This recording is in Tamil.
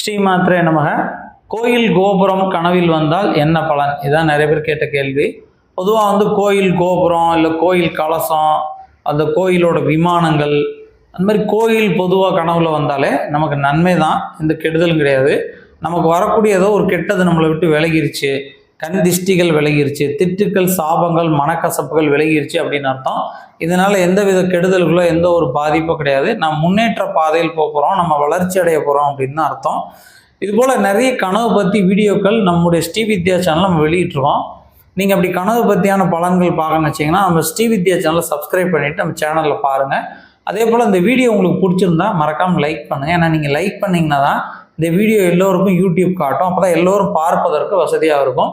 ஸ்ரீமாத்ரே நமக. கோயில் கோபுரம் கனவில் வந்தால் என்ன பலன்? இதான் நிறைய பேர் கேட்ட கேள்வி. பொதுவாக வந்து கோயில் கோபுரம் இல்லை கோயில் கலசம் அந்த கோயிலோட விமானங்கள் அந்த மாதிரி கோயில் பொதுவாக கனவுல வந்தாலே நமக்கு நன்மை தான் எந்த கெடுதலும் கிடையாது. நமக்கு வரக்கூடிய ஏதோ ஒரு கெட்டது நம்மளை விட்டு விலகிருச்சு. கண் திஷ்டிகள் விலகிருச்சு திட்டுக்கள் சாபங்கள் மனக்கசப்புகள் விலகிருச்சு அப்படின்னு அர்த்தம். இதனால் எந்த வித கெடுதல்களோ எந்த ஒரு பாதிப்பும் கிடையாது. நம்ம முன்னேற்ற பாதையில் போக போகிறோம் நம்ம வளர்ச்சி அடைய போகிறோம் அப்படின்னு தான் அர்த்தம். இது போல் நிறைய கனவு பற்றி வீடியோக்கள் நம்முடைய ஸ்ரீ வித்யா சேனல் நம்ம வெளியிட்டுருவோம் நீங்கள் அப்படி கனவு பற்றியான பலன்கள் பார்க்கணும்னு வச்சிங்கன்னா நம்ம ஸ்ரீ வித்யா சேனலை சப்ஸ்கிரைப் பண்ணிவிட்டு நம்ம சேனலில் பாருங்கள் அதே போல் இந்த வீடியோ உங்களுக்கு பிடிச்சிருந்தா மறக்காமல் லைக் பண்ணுங்கள் ஏன்னா நீங்கள் லைக் பண்ணிங்கன்னா தான் இந்த வீடியோ எல்லோருக்கும் யூடியூப் காட்டும். அப்போ தான் எல்லோரும் பார்ப்பதற்கு வசதியாக இருக்கும்.